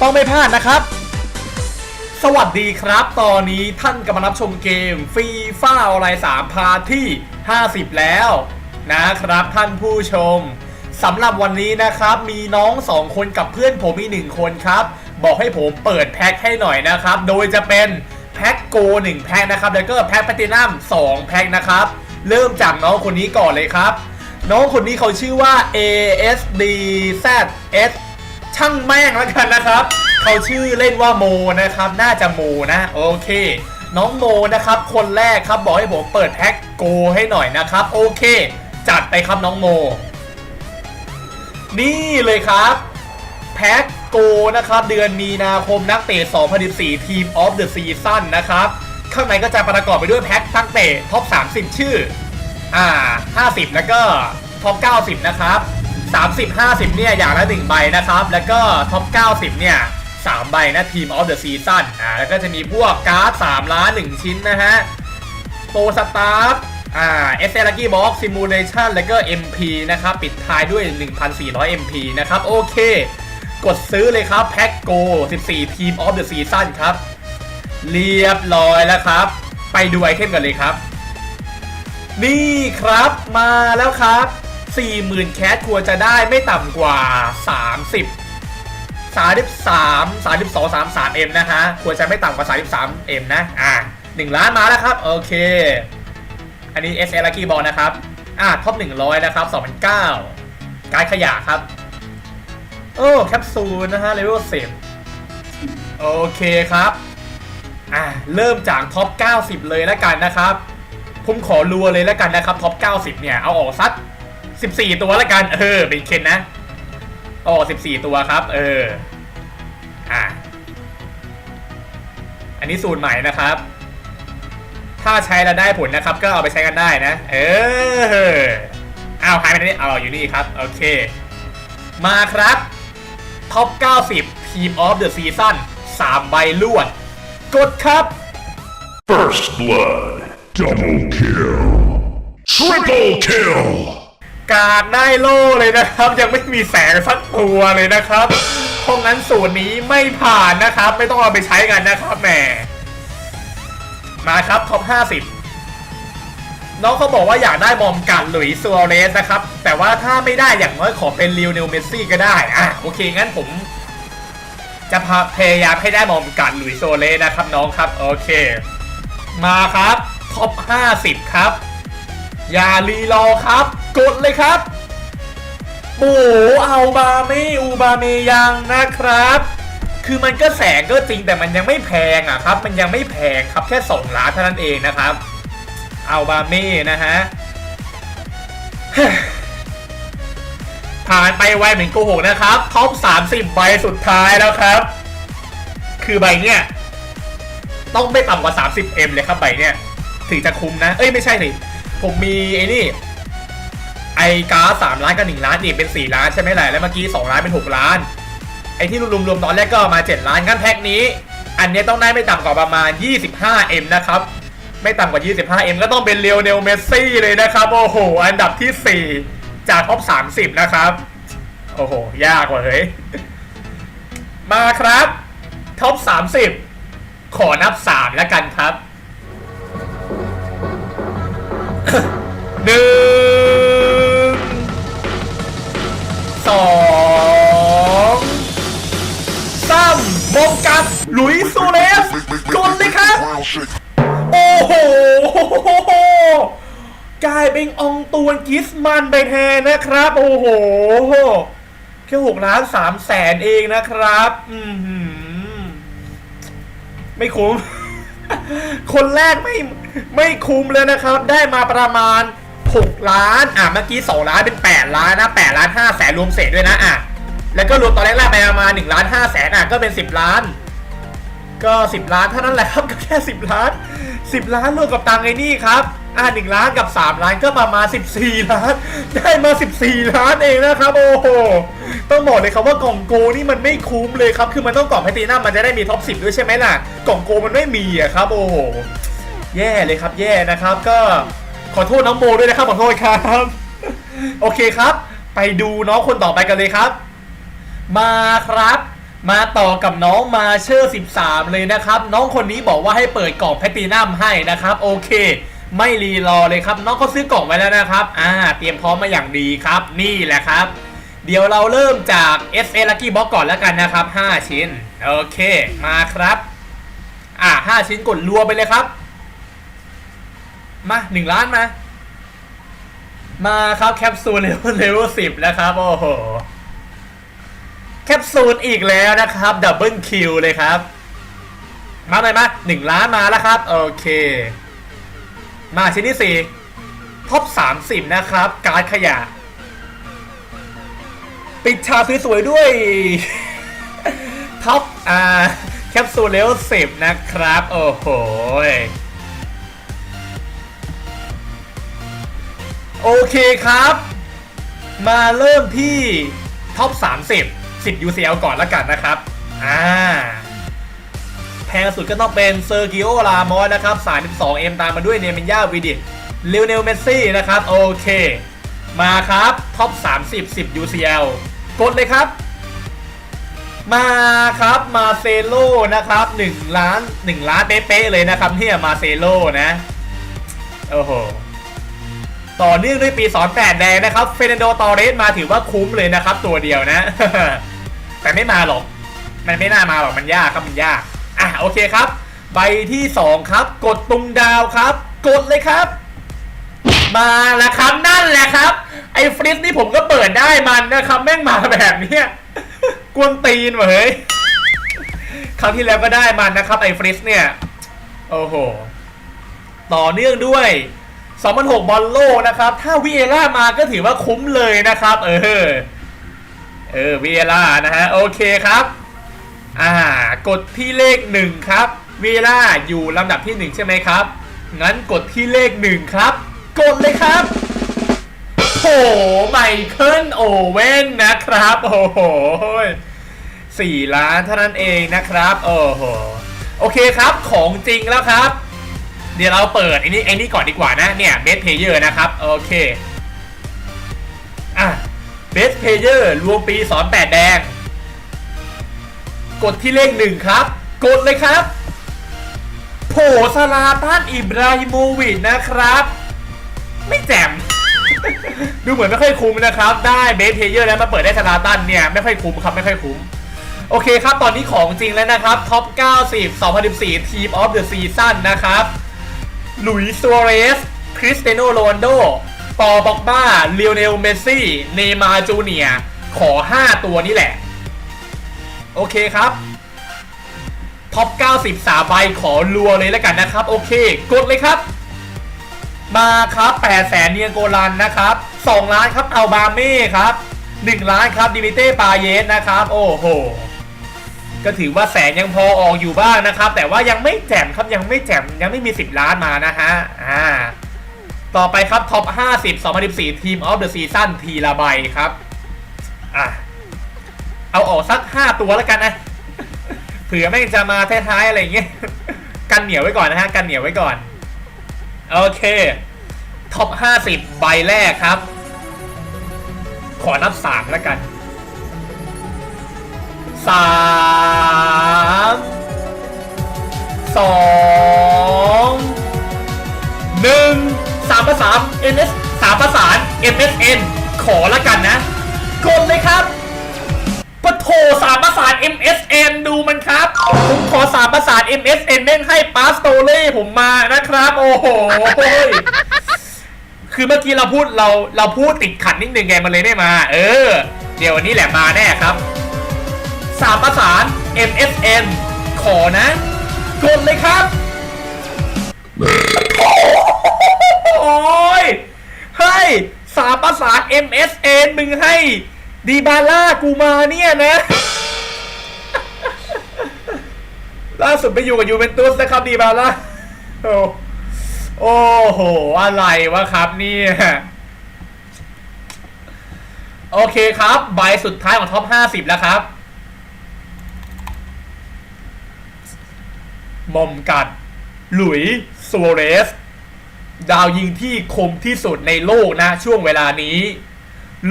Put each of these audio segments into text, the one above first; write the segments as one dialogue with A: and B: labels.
A: ต้องไม่พลาดนะครับ สวัสดีครับ ตอนนี้ท่านกำลังรับชมเกมฟีฟ่าออนไลน์3พาร์ทที่ 50 แล้วนะครับท่านผู้ชมสำหรับวันนี้นะครับ มีน้อง 2 คนกับเพื่อนผมอีกหนึ่งคนครับ บอกให้ผมเปิดแพ็คให้หน่อยนะครับ โดยจะเป็นแพ็คโก1แพ็คนะครับ แล้วก็แพ็คแพลตินัม2แพ็คนะครับ เริ่มจากน้องคนนี้ก่อนเลยครับ น้องคนนี้เขาชื่อว่า ASDZS ช่างแม่งแล้วกันนะครับ เขาชื่อเล่นว่าโมนะครับ น่าจะโมนะ โอเค น้องโมนะครับ คนแรกครับบอกให้ผมเปิดแพ็คโกให้หน่อยนะครับ โอเค จัดไปครับน้องโม นี่เลยครับแพ็คโกนะครับเดือนมีนาคมนักเตะ 2014 ทีมออฟเดอะซีซั่นนะครับ ข้างในก็จะประกอบไปด้วยแพ็คนักเตะท็อป 30 ชื่อ อ่า 50 แล้วก็ท็อป 90 นะครับ 30 50 เนี่ยอย่างละ1ใบนะครับ แล้วก็ท็อป 90 เนี่ย3ใบนะทีมออฟเดอะซีซั่นอ่าแล้วก็จะมีพวกการ์ด3ล้าน 1 ชิ้นนะฮะโปสตาร์อ่าเอสเอลักกี้บ็อกซิมูเลชันแล้วก็ MP นะครับ ปิดท้ายด้วย 1,400 MP นะครับ โอเค กดซื้อเลยครับ แพ็คโก 14 ทีมออฟเดอะซีซั่นครับ เรียบร้อยแล้วครับ ไปดูไอเทมกันเลยครับ นี่ครับมาแล้วครับ 40,000 แคสควรจะได้ไม่ต่ำกว่า 30 33 32 33 M นะฮะ ควรจะไม่ต่ำกว่า 33 M นะ อ่า1ล้านมาแล้วครับ โอเค อันนี้ SL Lucky Ball นะครับ อ่าท็อป 100 นะครับ 2009 การขยะครับ โอ้ แคปซูลนะฮะ เลเวล 10 โอเคครับ อ่า เริ่มจากท็อป 90 เลยแล้วกันนะครับ ผมขอรัวเลยแล้วกันนะครับ ท็อป 90 เนี่ย เอาออกสัก 14 ตัวแล้วกัน เออ เป็นเคนนะเอาออก14 ตัวครับ เออ อ่าอันนี้สูตรใหม่นะครับ ถ้าใช้แล้วได้ผลนะครับ ก็เอาไปใช้กันได้นะ เออ อ้าวหายไปไหนเอาอยู่นี่ครับ โอเค มาครับ ท็อป 90 ทีมออฟเดอะซีซั่น3ใบลวด กดครับ
B: First blood. Double kill. Triple kill.
A: กาดได้โล่เลยนะครับ ยังไม่มีแสงสักตัวเลยนะครับเพราะงั้นสูตรนี้ไม่ผ่านนะครับ ไม่ต้องเอาไปใช้กันนะครับแหมมาครับท็อป50น้องเขาบอกว่าอยากได้บอมกันหลุยส์ซัวเรสนะครับ แต่ว่าถ้าไม่ได้อย่างน้อยขอเป็นลิวเนลเมสซี่ก็ได้ อะโอเค งั้นผม จะพพยายามให้ได้บอมกันหลุยส์ซัวเรสนะครับน้องครับ โอเค มาครับท็อป50 ครับ อย่ารีรอครับ กดเลยครับโอ้โหเอาบาเมอูบาเมยังนะครับ คือมันก็แสงก็จริงแต่มันยังไม่แพงอะครับ มันยังไม่แพงครับแค่2ล้านเท่านั้นเองนะครับ เอาบาเม่นะฮะผ่านไปไวเหมือนโกหกนะครับท็อป30 ใบสุดท้ายแล้วครับ คือใบเนี้ยต้องไม่ต่ำกว่า 30M เลยครับใบเนี้ยถึงจะคุ้มนะ เอ้ยไม่ใช่สิ ผมมีไอ้นี่ไอการ์ดสามล้านกับหนึ่งล้านนี่เป็นสี่ล้านใช่ไหมล่ะแล้วเมื่อกี้สองล้านเป็นหกล้าน ไอที่รวมๆตอนแรกก็มาเจ็ดล้านงั้นแพ็คนี้ อันนี้ต้องได้ไม่ต่ำกว่าประมาณ 25M นะครับ ไม่ต่ำกว่า 25M ก็ต้องเป็นเลียวเนลเมสซี่เลยนะครับ โอ้โห อันดับที่ 4 จากท็อป30 นะครับ โอ้โห ยากกว่าเฮ้ย มาครับท็อป30 ขอนับ 3 แล้วกันครับ หนึ่งสองสามบงกับหลุยส์ซูเรสกดเลยครับ โอ้โห กลายเป็นองตวนกิสมันไปแทนนะครับ โอ้โห แค่หกล้านสามแสนเองนะครับ อืมไม่คุ้ม คนแรกไม่ไม่คุ้มเลยนะครับ ได้มาประมาณ 6 ล้าน อะเมื่อกี้ 2 ล้านเป็น 8 ล้านนะ8ล้าน5แสนรวมเศษด้วยนะอะแล้วก็รวมตอนแรกๆไปประมาณ1ล้าน5แสนอะก็เป็น 10 ล้าน ก็ 10 ล้านเท่านั้นแหละครับก็แค่ 10 ล้าน 10 ล้านรวมกับตังไอ้นี่ครับ อ่า1ล้านกับ 3 ล้านก็ประมาณ 14 ล้าน ได้มา 14 ล้านเองนะครับ โอ้โห ต้องบอกเลยครับว่ากล่องโกนี่มันไม่คุ้มเลยครับ คือมันต้องกล่องแพตตินัมมันจะได้มีท็อป 10 ด้วยใช่ไหมล่ะ กล่องโกมันไม่มีอะครับ โอ้โห แย่เลยครับ แย่นะครับ ก็ขอโทษน้องโบด้วยนะครับ ขอโทษครับ โอเคครับ ไปดูน้องคนต่อไปกันเลยครับ มาครับ มาต่อกับน้องมาเชอร์ 13 เลยนะครับ น้องคนนี้บอกว่าให้เปิดกล่องแพตตินัมให้นะครับ โอเค ไม่รีรอเลยครับน้องเขาซื้อกล่องไว้แล้วนะครับอ่าเตรียมพร้อมมาอย่างดีครับ นี่แหละครับ เดี๋ยวเราเริ่มจาก S A Lucky Box ก่อนแล้วกันนะครับ 5 ชิ้น โอเคมาครับ อ่า 5 ชิ้นกดรัวไปเลยครับ มา 1 ล้านมา มาครับแคปซูลเลเวลเลเวลสิบนะครับ โอ้โห แคปซูลอีกแล้วนะครับดับเบิลคิวเลยครับ มาเลยมาหนึ่งล้านมาแล้วครับ โอเค มาชิ้นที่สี่ท็อปสามสิบนะครับ การ์ดขยะ ปิดฉากสวยๆด้วย ท็อป อ่า แคปซูลเลเวลสิบนะครับ โอ้โหโอเคครับ มาเริ่มที่ท็อป 30 10 UCL ก่อนละกันนะครับ อ่า พงสุดก็ต้องเป็นเซอร์กิโอลามอสนะครับ 32M ตามมาด้วยเนมินยาวิดิตเลวเนลเมสซี่นะครับ โอเค มาครับท็อป30 10 UCL กดเลยครับ มาครับมาเซโลนะครับ1ล้าน1ล้านเป๊ะๆเลยนะครับเนี่ยมาเซโลนะ โอ้โหต่อเนื่องด้วยปีสอนแปดแดงนะครับ เฟรนโดตอเรสมาถือว่าคุ้มเลยนะครับ ตัวเดียวนะ แต่ไม่มาหรอก มันไม่น่ามาหรอก มันยากครับ มันยาก อะโอเคครับ ใบที่ 2 ครับ กดตุงดาวครับ กดเลยครับ มาแล้วครับนั่นแหละครับ ไอ้ฟริสนี่ผมก็เปิดได้มันนะครับ แม่งมาแบบเนี้ยกวนตีนวะเฮ้ยคราวที่แล้วก็ได้มันนะครับ ไอ้ฟริสเนี่ย โอ้โห ต่อเนื่องด้วย2006บอลโลกนะครับ ถ้าวีเอล่ามาก็ถือว่าคุ้มเลยนะครับ เออ เออวีเอล่านะฮะ โอเคครับ อ่ากดที่เลขหนึ่งครับวีเอล่าอยู่ลำดับที่หนึ่งใช่ไหมครับ งั้นกดที่เลขหนึ่งครับ กดเลยครับโอ้โหไมเคิลโอเว่นนะครับ โอ้โหสี่ล้านเท่านั้นเองนะครับโอ้โหโอเคครับของจริงแล้วครับ เดี๋ยวเราเปิดไอ้นี่ไอ้นี่ก่อนดีกว่านะเนี่ยเบสเพเยอร์นะครับโอเคอะเบสเพเยอร์รวมปีสอนแปดแดง กดที่เลขหนึ่งครับ กดเลยครับ โผสลาตันอิบราฮิโมวิชนะครับ ไม่แจ่มดูเหมือนไม่ค่อยคุ้มนะครับ ได้เบสเพเยอร์แล้วมาเปิดได้สลาตันเนี่ยไม่ค่อยคุ้มครับไม่ค่อยคุ้มโอเคครับ ตอนนี้ของจริงแล้วนะครับ ท็อป 90 2014 ทีมออฟเดอะซีซั่นนะครับ หลุยส์ซัวเรส คริสเตโนโรนโด ปอบอกบ้าเลโอเนล เมสซี่ เนมาร์จูเนีย ขอ 5 ตัวนี้แหละ โอเคครับท็อป90สาใบขอรัวเลยแล้วกันนะครับ โอเค กดเลยครับ มาครับ8แสนเนียโกลันนะครับ 2 ล้านครับเอัลบาเม่ครับ 1 ล้านครับดิมิเต้ปาเยสนะครับ โอ้โหก็ถือว่าแสนยังพอออกอยู่บ้างนะครับ แต่ว่ายังไม่แจ่มครับยังไม่แจ่มยังไม่มี 10 ล้านมานะฮะอ่าต่อไปครับท็อป50 2014ทีมออฟเดอะซีซั่นทีละใบครับอะ เอาออกสัก5ตัวแล้วกันนะเผื่อแม่งจะมาท้ายๆอะไรอย่างเงี้ยกันเหนียวไว้ก่อนนะฮะกันเหนียวไว้ก่อนโอเคท็อป50 ใบแรกครับ ขอนับ 3 แล้วกันสามสองหนึ่งสามประสาน NS สามประสาน MSN ขอละกันนะกดเลยครับ ปะโถสามประสาน MSN ดูมันครับ ผมขอสามประสาน MSN แม่งให้ปาสโตเล่ผมมานะครับ โอ้โห คือเมื่อกี้เราพูดเราเราพูดติดขัดนิดนึงไงมันเลยไม่มา เออ เดี๋ยววันนี้แหละมาแน่ครับสามประสาน MSN ขอนะ กดเลยครับ โอ้ยเฮ้ยสามประสาน MSN มึงให้ ดีบาร่ากูมาเนี่ยนะ ล่าสุดไปอยู่กับยูเวนตุสนะครับดีบาร่าโอ้โห อะไรวะครับเนี่ยโอเคครับ ใบสุดท้ายของท็อป 50 แล้วครับมอมกัด หลุยส์ซัวเรส ดาวยิงที่คมที่สุดในโลกนะ ช่วงเวลานี้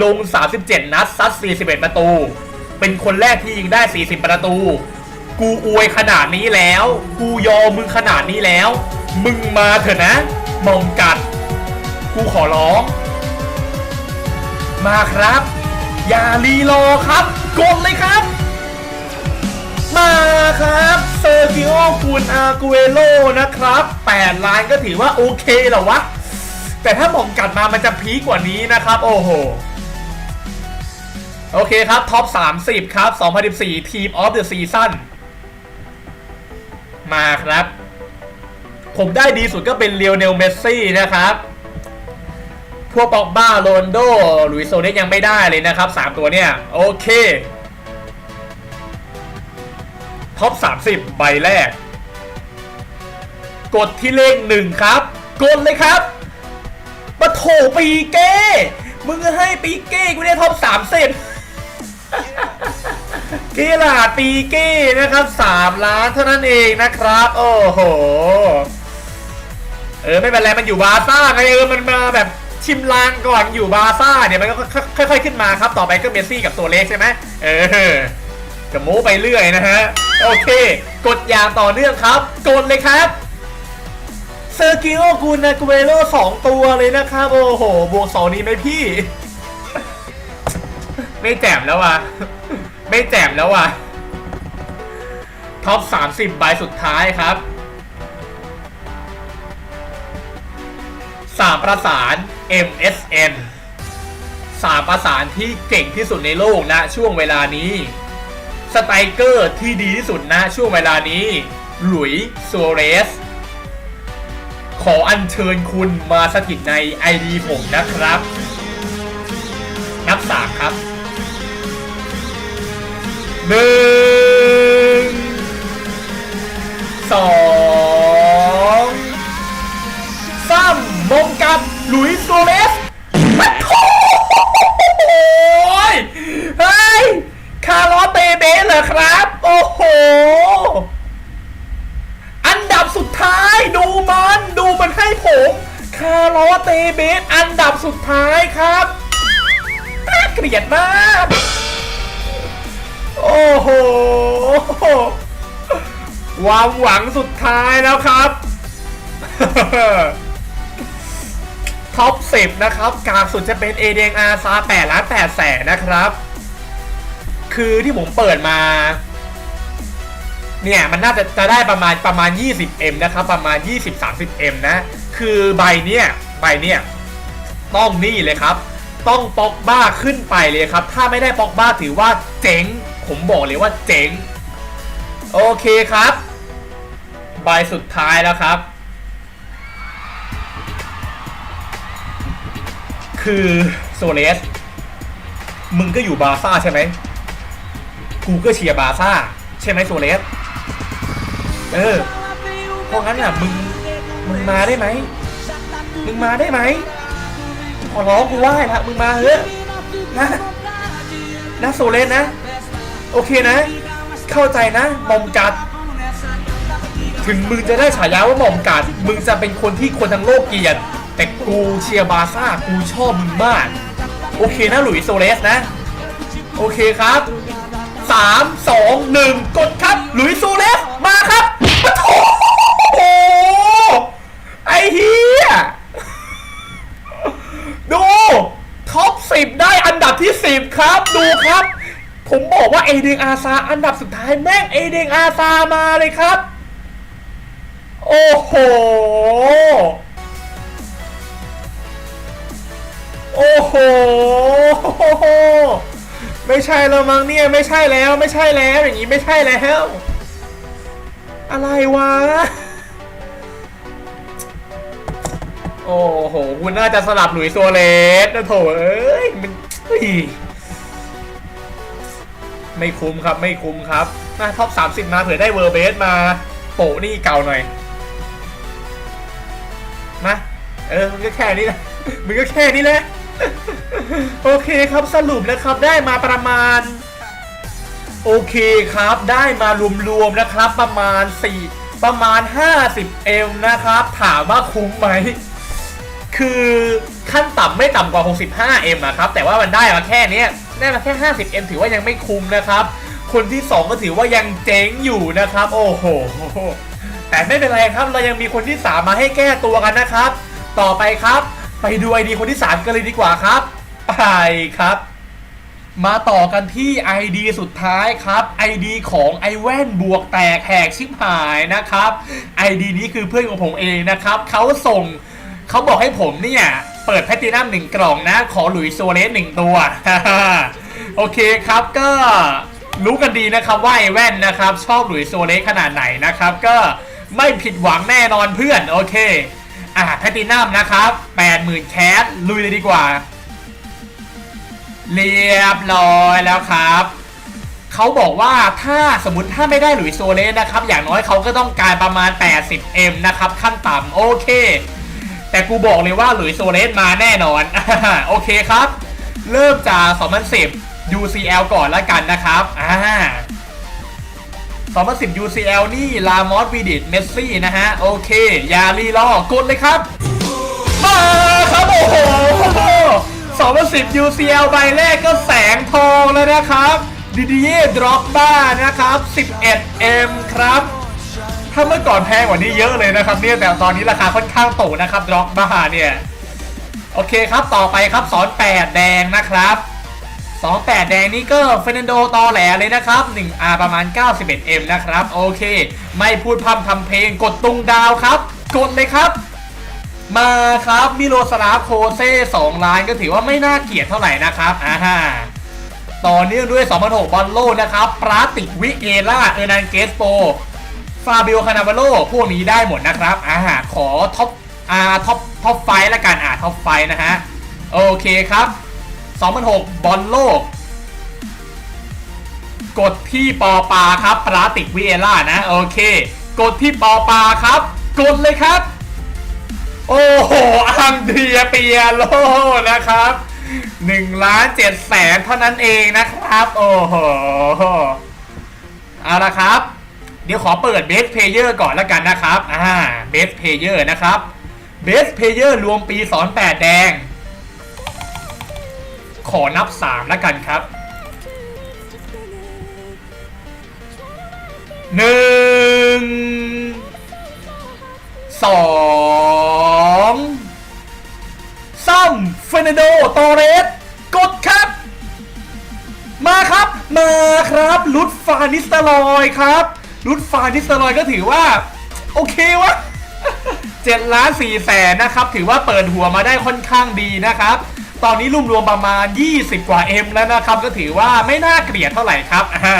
A: ลง 37 นัดซัด 41 ประตู เป็นคนแรกที่ยิงได้ 40 ประตู กูอวยขนาดนี้แล้ว กูยอมมึงขนาดนี้แล้ว มึงมาเถอะนะมองกัด กูขอร้อง มาครับ อย่ารีรอครับกดเลยครับ มาครับเซอร์กิโอคูนอากูเอโลนะครับ8ล้านก็ถือว่าโอเคเหรอวะแต่ถ้ามองกัดมามันจะพีกกว่านี้นะครับ โอ้โห โอเคครับท็อป 30 ครับ 2014 ทีมออฟเดอะซีซั่นมาครับ ผมได้ดีสุดก็เป็นเลียวเนลเมสซี่นะครับ พวกปอกบ้าโรนโดหลุยโซเนสยังไม่ได้เลยนะครับ 3 ตัวเนี่ย โอเค ท็อป 30 ใบแรก กดที่เลขหนึ่งครับ กดเลยครับมาโถปีเก้มึงให้ปีเก้กูได้ท็อป30เกลาปีเก้นะครับ 3 ล้านเท่านั้นเองนะครับ โอ้โห เออไม่เป็นไรมันอยู่บาซ่าไงเออมันมาแบบชิมลางก่อนอยู่บาซ่าเนี่ยมันก็ค่อยๆขึ้นมาครับ ต่อไปก็เมสซี่กับตัวเล็กใช่ไหมเออก็โม้ไปเรื่อยนะฮะ โอเค กดอย่างต่อเนื่องครับ กดเลยครับเซอร์กิโอกูนากูเวโรสองตัวเลยนะครับ โอ้โห บวกสองนี้ไหมพี่ ไม่แจมแล้วว่ะ ไม่แจมแล้วว่ะ ท็อป30ใบสุดท้ายครับ สามประสาน MSN สามประสานที่เก่งที่สุดในโลกนะช่วงเวลานี้ สไตรเกอร์ที่ดีที่สุดนะช่วงเวลานี้ หลุยส์ซัวเรส ขออัญเชิญคุณมาสถิตใน ID ผมนะครับ นับสามครับ หนึ่งสองสามมงกับหลุยส์ซัวเรสโอ้ยเฮ้ย คาร์ลอเตเบสเหรอครับ โอ้โห อันดับสุดท้ายดูมันดูมันให้ผม คาร์ลอเตเบสอันดับสุดท้ายครับน่าเกลียดมาก อ้โห ความหวังสุดท้ายแล้วครับ ท็อป10นะครับกลางสุดจะเป็นเอเดงอาซา8ล้าน8แสนนะครับ คือที่ผมเปิดมา เนี่ยมันน่าจะจะได้ประมาณประมาณ 20M นะครับ ประมาณ 20-30M นะ คือใบเนี้ยใบเนี้ยต้องนี่เลยครับ ต้องปอกบ้าขึ้นไปเลยครับ ถ้าไม่ได้ปอกบ้าถือว่าเจ๋ง ผมบอกเลยว่าเจ๋ง โอเคครับ ใบสุดท้ายแล้วครับ คือโซเลส มึงก็อยู่บาซ่าใช่ไหม กูก็เชียร์บาซ่า ใช่ไหมโซเลส เออ เพราะงั้นอะมึง มึงมาได้ไหม มึงมาได้ไหม ขอร้องกูไหว้ละมึงมาเถอะนะนะโซเลสนะ โอเคนะ เข้าใจนะมอมกัด ถึงมึงจะได้ฉายาว่าหม่อมกัด มึงจะเป็นคนที่คนทั้งโลกเกลียด แต่กูเชียร์บาซ่ากูชอบมึงมาก โอเคนะหลุยส์โซเลสนะ โอเคครับสามสองหนึ่งกดครับ หลุยส์โซเลสมาครับปะโถโอ้ไอเฮียดู ท็อปสิบได้อันดับที่สิบครับ ดูครับ ผมบ อเอเดงอาซาอันดับสุดท้ายแม่งเอเดงอาซามาเลยครับ โอ้โห โอ้โห ไม่ใช่แล้วมั้งเนี่ยไม่ใช่แล้วไม่ใช่แล้วอย่างนี้ไม่ใช่แล้ว อะไรวะ โอ้โห คุณน่าจะสลับหลุยโซเลสนะโถเอ้ยมันเฮ้ย ไม่คุ้มครับไม่คุ้มครับมาท็อป 30 มาเผื่อได้เวอร์เบสมาโปะนี่เก่าหน่อยมาเออมันก็แค่นี้แหละมันก็แค่นี้แหละ โอเคครับสรุปนะครับได้มาประมาณ โอเคครับได้มารวมๆนะครับ ประมาณ 4 ประมาณ 50M นะครับ ถามว่าคุ้มไหม คือขั้นต่ำไม่ต่ำกว่า 65M อะครับ แต่ว่ามันได้มาแค่นี้ ได้มาแค่ 50M ถือว่ายังไม่คุ้มนะครับ คนที่ 2 ก็ถือว่ายังเจ๊งอยู่นะครับ โอ้โห แต่ไม่เป็นไรครับ เรายังมีคนที่ 3 มาให้แก้ตัวกันนะครับ ต่อไปครับ ไปดูไอดีคนที่ 3 กันเลยดีกว่าครับ ไปครับ มาต่อกันที่ ID สุดท้ายครับ ID ของไอแว่นบวกแตกแหกชิบหายนะครับ ID นี้คือเพื่อนของผมเองนะครับ เขาส่งเขาบอกให้ผมเนี่ย เปิดแพตตินัมหนึ่งกล่องนะ ขอหลุยส์โซเลสหนึ่งตัวโอเคครับก็รู้กันดีนะครับว่าไอแว่นนะครับ ชอบหลุยส์โซเลสขนาดไหนนะครับ ก็ไม่ผิดหวังแน่นอนเพื่อน โอเค อะแพตตินัมนะครับ80,000แคสลุยเลยดีกว่า เรียบร้อยแล้วครับเขาบอกว่าถ้าสมมติถ้าไม่ได้หลุยส์โซเลสนะครับ อย่างน้อยเขาก็ต้องการประมาณ 80M นะครับ ขั้นต่ำโอเค แต่กูบอกเลยว่าหลุยโซเลสมาแน่นอน โอเคครับ เริ่มจาก2010 UCL ก่อนแล้วกันนะครับอ่า2010 UCL นี่ลามอสวีดิตเมสซี่นะฮะ โอเค ยารีรอกดเลยครับ มาครับ โอ้โห2010 UCL ใบแรกก็แสงทองแล้วนะครับดิดิเย่ดรอปบ้านะครับ 11M ครับ ถ้าเมื่อก่อนแพงกว่านี้เยอะเลยนะครับเนี่ยแต่ตอนนี้ราคาค่อนข้างตกนะครับดรอปบ้าเนี่ยโอเคครับต่อไปครับสอน8แดงนะครับ28แดงนี่ก็เฟรนันโดตอแหลเลยนะครับ 1R ประมาณ 91M นะครับโอเค ไม่พูดพร่ำทำเพลงกดตุงดาวครับ กดเลยครับ มาครับมิโลสลาโคเซ่2ล้านก็ถือว่าไม่น่าเกลียดเท่าไหร่นะครับอ่าฮะต่อเนื่องด้วย 2006บอลโลนะครับปราติกวิเอล่าเออร์นันเกสโป ฟาบิโอคานา v าโลพวกนี้ได้หมดนะครับอ่าขอท็อปอ่าท็อปท็อปไฟละกันอ่าท็อปไฟนะฮะ โอเคครับ2006บอลโลก กดที่ปอปาครับปราติกวิเอล่านะ โอเค กดที่ปอปาครับ กดเลยครับ โอ้โหอังเดียเปียโลนะครับ1ล้าน7แสนเท่านั้นเองนะครับ โอ้โห เอาละครับ เดี๋ยวขอเปิดเบสเพเยอร์ก่อนแล้วกันนะครับ อ่าเบสเพเยอร์นะครับเบสเพเยอร์รวมปีสอนแปดแดง ขอนับ3แล้วกันครับหนึ่งสองซ้ำเฟรนันโดโตเรส กดครับ มาครับ มาครับ ลุดฟานิสตอรอยครับ ลุดฟานิสเตอรอยก็ถือว่า โอเควะ7ล้าน4แสนนะครับ ถือว่าเปิดหัวมาได้ค่อนข้างดีนะครับ ตอนนี้รวมรวมประมาณ 20 กว่า M แล้วนะครับ ก็ถือว่าไม่น่าเกลียดเท่าไหร่ครับอ่า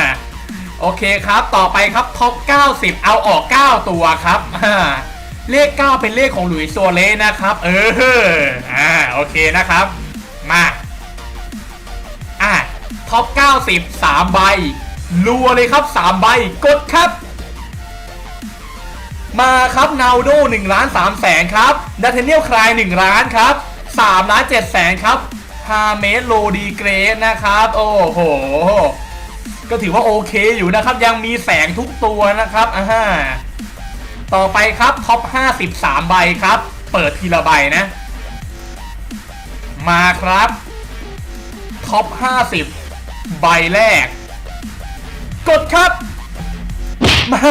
A: โอเคครับ ต่อไปครับท็อป 90 เอาออก 9 ตัวครับอ่าเลข 9 เป็นเลขของหลุยส์โซเลนะครับ เอออ่าโอเคนะครับ มา อะท็อป 90 3 ใบ รัวเลยครับ 3 ใบกดครับ มาครับนาโด1ล้าน3แสนครับดัตเทเนียลคลาย1ล้านครับ3ล้าน7แสนครับฮาเมสโลดีเกรสนะครับ โอ้โห ก็ถือว่าโอเคอยู่นะครับ ยังมีแสงทุกตัวนะครับอ่าฮะต่อไปครับท็อป 53 ใบครับ เปิดทีละใบนะ มาครับท็อป 50 ใบแรก กดครับ มา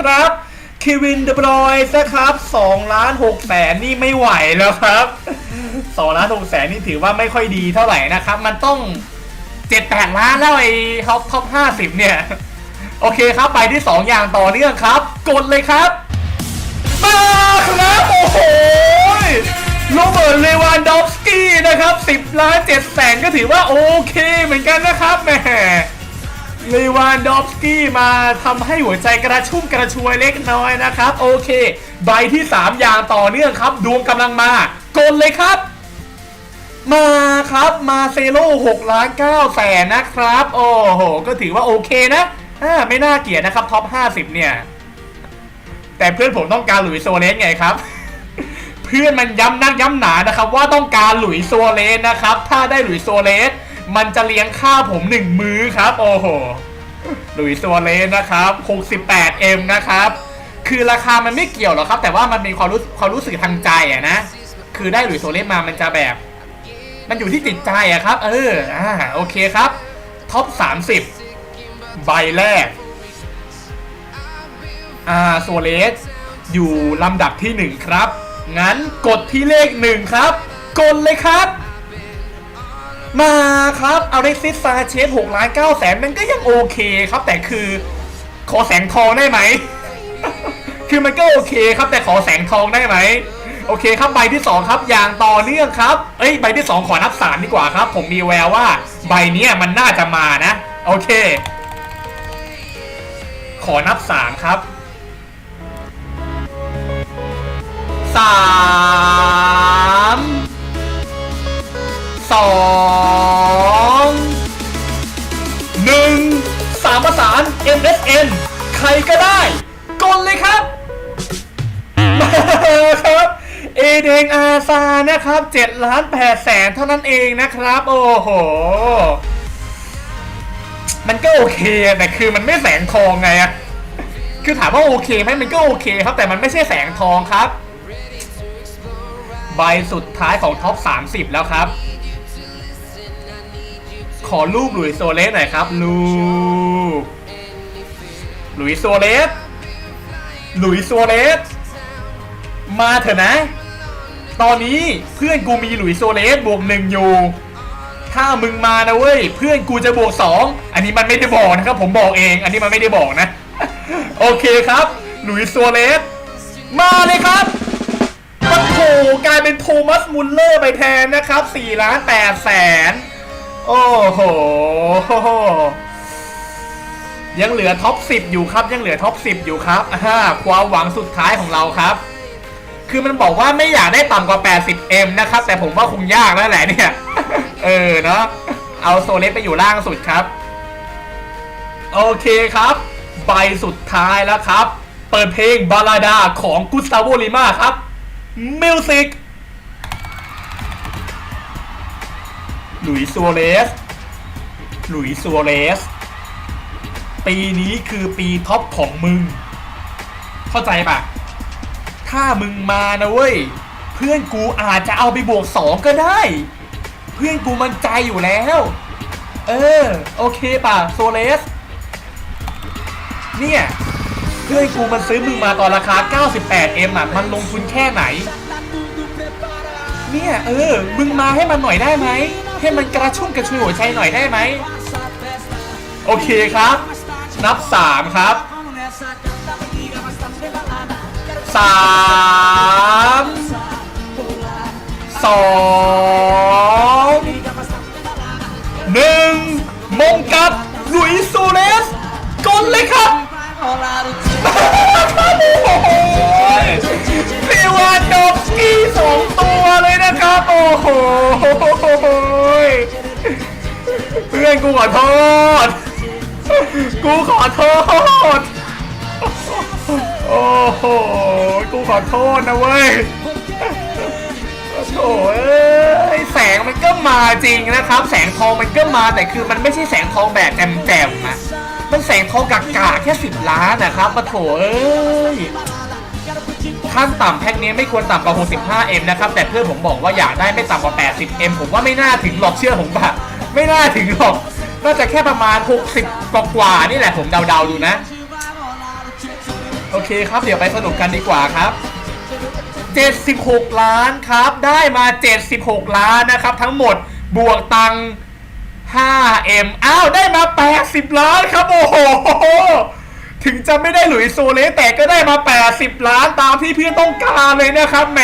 A: ครับเควินเดบรอยส์นะครับ2ล้าน6แสนนี่ไม่ไหวแล้วครับ2ล้าน6แสนนี่ถือว่าไม่ค่อยดีเท่าไหร่นะครับ มันต้อง 7-8 ล้านแล้วไอ้ท็อปท็อป50 เนี่ย โอเคครับไปที่ 2 อย่างต่อเนื่องครับ กดเลยครับ มาครับ โอ้โหโรเบิร์ตเลวานดอฟสกี้นะครับ 10 ล้าน7แสนก็ถือว่าโอเคเหมือนกันนะครับแหม ลวานดอฟสกี้มาทำให้หัวใจกระชุ่มกระชวยเล็กน้อยนะครับ โอเค ใบที่ 3 อย่างต่อเนื่องครับ ดวงกำลังมากดเลยครับ มาครับมาเซโร่6ล้าน9แสนนะครับ โอ้โห ก็ถือว่าโอเคนะอ่าไม่น่าเกลียดนะครับท็อป 50 เนี่ย แต่เพื่อนผมต้องการหลุยโซเลสไงครับ เพื่อนมันย้ำนักย้ำหนานะครับ ว่าต้องการหลุยโซเลสนะครับ ถ้าได้หลุยโซเลส มันจะเลี้ยงข้าวผมหนึ่งมื้อครับ โอ้โหหลุยส์โซเลสนะครับ 68M นะครับ คือราคามันไม่เกี่ยวหรอกครับ แต่ว่ามันมีความรู้ความรู้สึกทางใจอะนะ คือได้หลุยส์โซเลสมามันจะแบบ มันอยู่ที่จิตใจอะครับ เออ อ่า โอเคครับ ท็อป 30 ใบแรก อ่า โซเลส อยู่ลำดับที่ 1 ครับ งั้นกดที่เลข 1 ครับ กดเลยครับ มาครับเอาเร็กซิสซาเชส6ล้าน9แสนมันก็ยังโอเคครับ แต่คือขอแสงทองได้ไหม คือมันก็โอเคครับ แต่ขอแสงทองได้ไหม โอเคครับใบที่ 2 ครับอย่างต่อเนื่องครับ เอ้ยใบที่ 2 ขอนับสามดีกว่าครับ ผมมีแววว่า ใบนี้มันน่าจะมานะ โอเค ขอนับสามครับสาม สองหนึ่งสามประสาน MSN ใครก็ได้ กดเลยครับ มาครับ เอเดงอาซานะครับ7ล้าน8แสนเท่านั้นเองนะครับ โอ้โห มันก็โอเคแต่คือมันไม่แสงทองไงอะคือถามว่าโอเคไหมมันก็โอเคครับ แต่มันไม่ใช่แสงทองครับ ใบสุดท้ายของท็อป 30 แล้วครับ อรูปหลุยส์โซเลสหน่อยครับรูปหลุยส์โซเลสหลุยส์โซเลสมาเถอะนะ ตอนนี้เพื่อนกูมีหลุยส์โซเลสบวกหนึ่งอยู่ ถ้ามึงมานะเว้ย เพื่อนกูจะบวกสองอันนี้มันไม่ได้บอกนะครับ ผมบอกเอง อันนี้มันไม่ได้บอกนะ โอเคครับหลุยส์โซเลสมาเลยครับมันโถกลายเป็นโทมัสมุลเลอร์ไปแทนนะครับ4ล้าน8แสน โอ้โห ยังเหลือท็อป 10 อยู่ครับ ยังเหลือท็อป 10 อยู่ครับอ่าความหวังสุดท้ายของเราครับ คือมันบอกว่าไม่อยากได้ต่ำกว่า 80M นะครับ แต่ผมว่าคงยากแล้วแหละเนี่ย เออเนาะ เอาโซเลสไปอยู่ล่างสุดครับ โอเคครับ ใบสุดท้ายแล้วครับ เปิดเพลงบาลาดาของกุสตาโวลิมาครับมิวสิก หลุยส์ซัวเรส หลุยส์ซัวเรส ปีนี้คือปีท็อปของมึง เข้าใจปะถ้ามึงมานะเว้ย เพื่อนกูอาจจะเอาไปบวกสองก็ได้ เพื่อนกูมันใจอยู่แล้ว เออ โอเคป่ะโซเลส เนี่ย เพื่อนกูมันซื้อมึงมาตอนราคา 98M อะ มันลงทุนแค่ไหน เนี่ย เออ มึงมาให้มันหน่อยได้ไหม ให้มันกระชุ่มกระชวยหัวใจหน่อยได้ไหม โอเคครับ นับ 3 ครับสามสองหนึ่งมงกับ ลุยซูเรสกดเลยครับ เรวานดอฟสกี้สองตัวเลยนะครับ โอ้โห เพื่อนกูขอโทษ กูขอโทษ โอ้โห กูขอโทษนะเว้ยโถ่เอ้ยแสงมันก็มาจริงนะครับ แสงทองมันก็มาแต่คือมันไม่ใช่แสงทองแบบแจ่มๆนะ มันแสงทองกากาแค่สิบล้านนะครับมาโถเอ้ยขั้นต่ำแพ็คนี้ไม่ควรต่ำกว่า 65M นะครับ แต่เพื่อนผมบอกว่าอยากได้ไม่ต่ำกว่า 80M ผมว่าไม่น่าถึงหรอกเชื่อผมปะไม่น่าถึงหรอก น่าจะแค่ประมาณ 60 กว่าๆนี่แหละผมเดาๆดูนะ โอเคครับ เดี๋ยวไปสนุกกันดีกว่าครับ 76 ล้านครับ ได้มา 76 ล้านนะครับ ทั้งหมดบวกตังค์ 5M อ้าว ได้มา 80 ล้านครับ โอ้โห ถึงจะไม่ได้หลุยส์โซเลสแต่ก็ได้มา 80 ล้านตามที่เพื่อนต้องการเลยนะครับแหม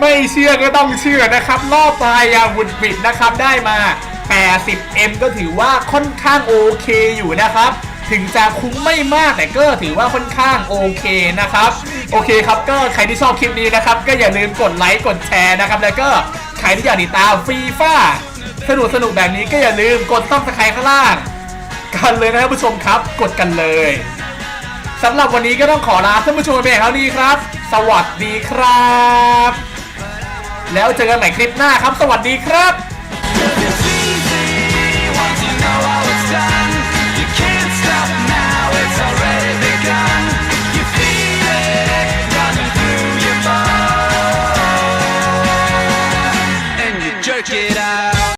A: ไม่เชื่อก็ต้องเชื่อนะครับ รอบตายอย่างบุดบิดนะครับ ได้มา 80M ก็ถือว่าค่อนข้างโอเคอยู่นะครับ ถึงจะคุ้มไม่มากแต่ก็ถือว่าค่อนข้างโอเคนะครับ โอเคครับก็ใครที่ชอบคลิปนี้นะครับ ก็อย่าลืมกดไลค์กดแชร์นะครับ แล้วก็ใครที่อยากติดตามฟีฟ่า สนุกสนุกแบบนี้ก็อย่าลืมกดซับสไครต์ข้างล่าง กันเลยนะท่านผู้ชมครับ กดกันเลยสำหรับวันนี้ก็ต้องขอลาท่านผู้ชมไปเพียงเท่านี้ครับ สวัสดีครับ แล้วเจอกันใหม่คลิปหน้าครับ สวัสดีครับ